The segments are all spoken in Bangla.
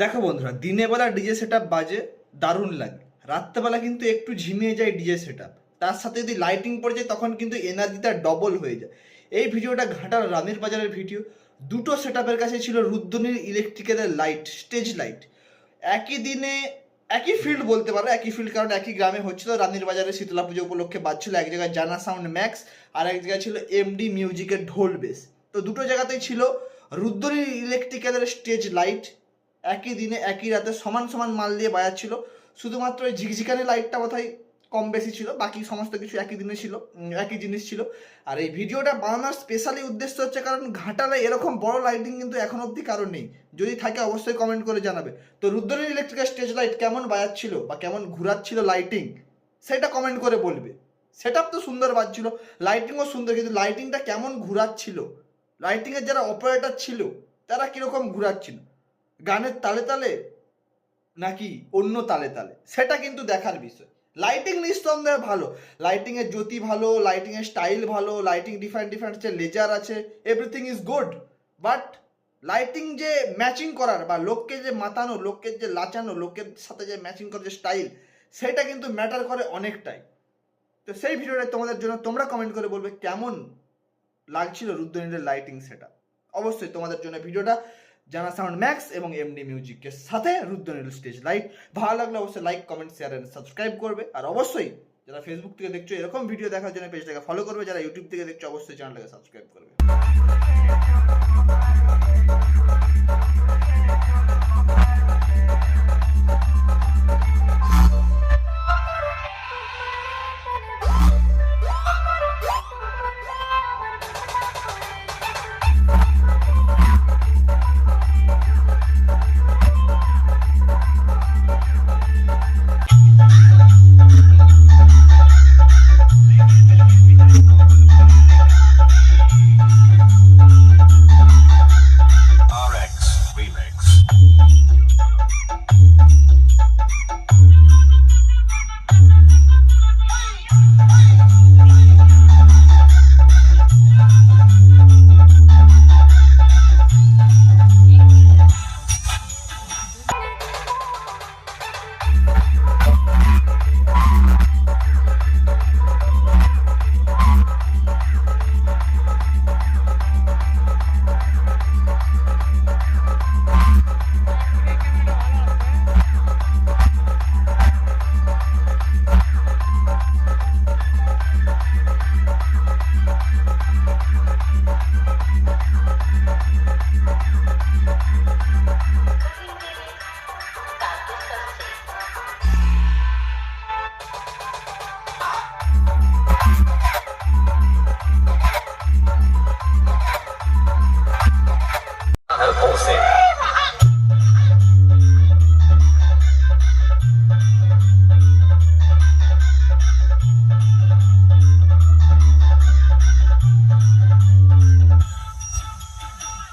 দেখো বন্ধুরা দিনের বেলা ডিজে সেট বাজে, দারুণ লাগে। রাত্রেবেলা কিন্তু একটু ঝিমিয়ে যায় ডিজে সেট তার সাথে যদি লাইটিং পড়ে যায়, তখন কিন্তু এনার্জিটা ডবল হয়ে যায়। এই ভিডিওটা ঘাটার রানের বাজারের ভিডিও দুটো সেট কাছে ছিল রুদ্রনীর ইলেকট্রিক্যালের লাইট স্টেজ লাইট একই দিনে, একই ফিল্ড বলতে পারো, একই ফিল্ড কারণ একই গ্রামে হচ্ছিল। রানীর বাজারে শীতলা পুজো উপলক্ষে বাজছিল। এক জায়গায় জানা সাউন্ড ম্যাক্স আর এক জায়গায় ছিল এমডি মিউজিকের ঢোল বেস তো দুটো জায়গাতেই ছিল রুদ্রনীর ইলেকট্রিক্যালের স্টেজ লাইট একই দিনে, একই রাতে সমান সমান মাল দিয়ে বাজাচ্ছিল। শুধুমাত্র ওই ঝিকঝিকানি লাইটটা বোধহয় কম বেশি ছিল, বাকি সমস্ত কিছু একই দিনে ছিল একই জিনিস ছিল। আর এই ভিডিওটা বানানোর স্পেশালি উদ্দেশ্য হচ্ছে কারণ ঘাটালে এরকম বড় লাইটিং কিন্তু এখন অবধি কারণ নেই। যদি থাকে অবশ্যই কমেন্ট করে জানাবে। তো রুদ্রনীর ইলেকট্রিক্যাল স্টেজ লাইট কেমন বাজাচ্ছিল বা কেমন ঘুরাচ্ছিল লাইটিং সেটা কমেন্ট করে বলবে। সেট তো সুন্দর বাজছিল লাইটিংও সুন্দর, কিন্তু লাইটিংটা কেমন ঘুরাচ্ছিল? লাইটিংয়ের যারা অপারেটর ছিল, তারা কীরকম ঘুরাচ্ছিল? গানের তালে তালে নাকি অন্য তালে তালে? সেটা কিন্তু দেখার বিষয়। লাইটিং নিঃসন্দেহে ভালো। লাইটিং এর জ্যোতি ভালো লাইটিং এর স্টাইল ভালো লাইটিং ডিফারেন্ট ডিফারেন্ট আছে লেজার আছে everything is good but lighting যে ম্যাচিং করার বা লোককে যে মাতানো, লোককে যে লাচানো, লোকের সাথে যে ম্যাচিং করার যে স্টাইল সেটা কিন্তু ম্যাটার করে অনেকটাই। তো সেই ভিডিওটা তোমাদের জন্য তোমরা কমেন্ট করে বলবে কেমন লাগছিল রুদ্রনীলের লাইটিং সেটা অবশ্যই তোমাদের জন্য ভিডিওটা জানা সাউন্ড ম্যাক্স এবং এমডি মিউজিকের সাথে রুদ্রনীল স্টেজ লাইভ ভালো লাগলে অবশ্যই like comment share and subscribe করবে। আর অবশ্যই যারা ফেসবুক থেকে দেখছ, এরকম ভিডিও দেখার জন্য পেজটাকে ফলো করবে। যারা ইউটিউব থেকে দেখছ, অবশ্যই চ্যানেলটাকে সাবস্ক্রাইব করবে।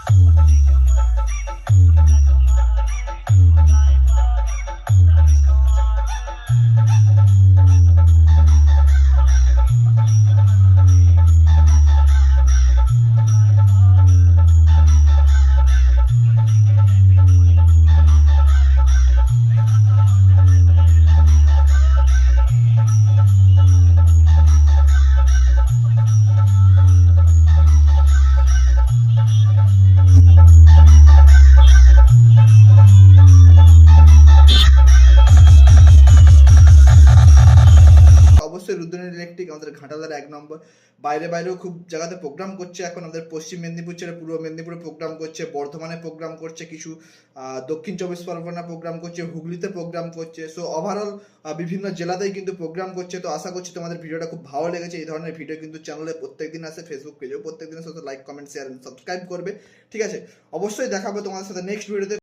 অবশ্যই আমাদের ঘাটালের এক নম্বর। বাইরে বাইরেও খুব জায়গাতে প্রোগ্রাম করছে এখন আমাদের পশ্চিম মেদিনীপুর ছেড়ে পূর্ব মেদিনীপুরে প্রোগ্রাম করছে, বর্ধমানে প্রোগ্রাম করছে কিছু দক্ষিণ চব্বিশ পরগনা প্রোগ্রাম করছে, হুগলিতে প্রোগ্রাম করছে। সো ওভারঅল বিভিন্ন জেলাতেই কিন্তু প্রোগ্রাম করছে। তো আশা করছি তোমাদের ভিডিওটা খুব ভালো লেগেছে। এই ধরনের ভিডিও কিন্তু চ্যানেলে প্রত্যেকদিন আসে ফেসবুক পেজেও প্রত্যেকদিন সাথে লাইক কমেন্ট শেয়ার সাবস্ক্রাইব করবে। ঠিক আছে? অবশ্যই দেখাবো তোমাদের সাথে নেক্সট ভিডিওতে